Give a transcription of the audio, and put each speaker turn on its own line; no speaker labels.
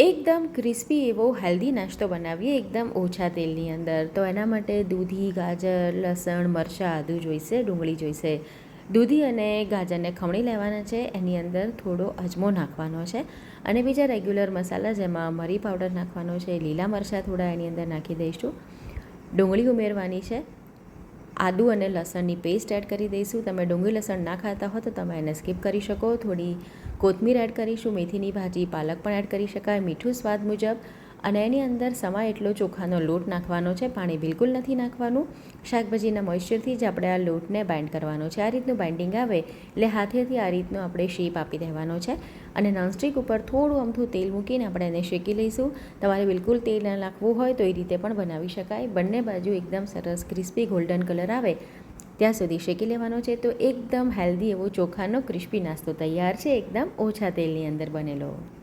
એકદમ ક્રિસ્પી એવો હેલ્ધી નાસ્તો બનાવીએ એકદમ ઓછા તેલની અંદર. તો એના માટે દૂધી, ગાજર, લસણ, મરચાં આદું જોઈશે, ડુંગળી જોઈશે. દૂધી અને ગાજરને ખમણી લેવાના છે. એની અંદર થોડો અજમો નાખવાનો છે. અને બીજા રેગ્યુલર મસાલા જેમાં મરી પાવડર નાખવાનો છે, લીલા મરચાં થોડા એની અંદર નાખી દઈશું. ડુંગળી ઉમેરવાની છે. આદુ અને લસણની પેસ્ટ એડ કરી દઈશું. તમે ડુંગળી, લસણ ના ખાતા હો તો તમે એને સ્કીપ કરી શકો. થોડી કોથમીર એડ કરીશું. મેથીની ભાજી, પાલક પણ એડ કરી શકાય. મીઠું સ્વાદ મુજબ અને એની અંદર સમા એટલો ચોખાનો લોટ નાખવાનો છે, પાણી બિલકુલ નથી નાખવાનું. શાકભાજીના મોઇશ્ચરથી જ આપણે આ લોટને બાઇન્ડ કરવાનો છે. આ રીતનું બાઇન્ડિંગ આવે એટલે હાથેથી આ રીતનો આપણે શેપ આપી દેવાનો છે. અને નોનસ્ટિક ઉપર થોડું અમથું તેલ મૂકીને આપણે એને શેકી લઈશું. તમારે બિલકુલ તેલ ન નાખવું હોય તો એ રીતે પણ બનાવી શકાય. બંને બાજુ એકદમ સરસ ક્રિસ્પી ગોલ્ડન કલર આવે ત્યાં સુધી શેકી લેવાનો છે. તો એકદમ હેલ્ધી એવો ચોખાનો ક્રિસ્પી નાસ્તો તૈયાર છે. એકદમ ઓછા તેલની અંદર બનેલો.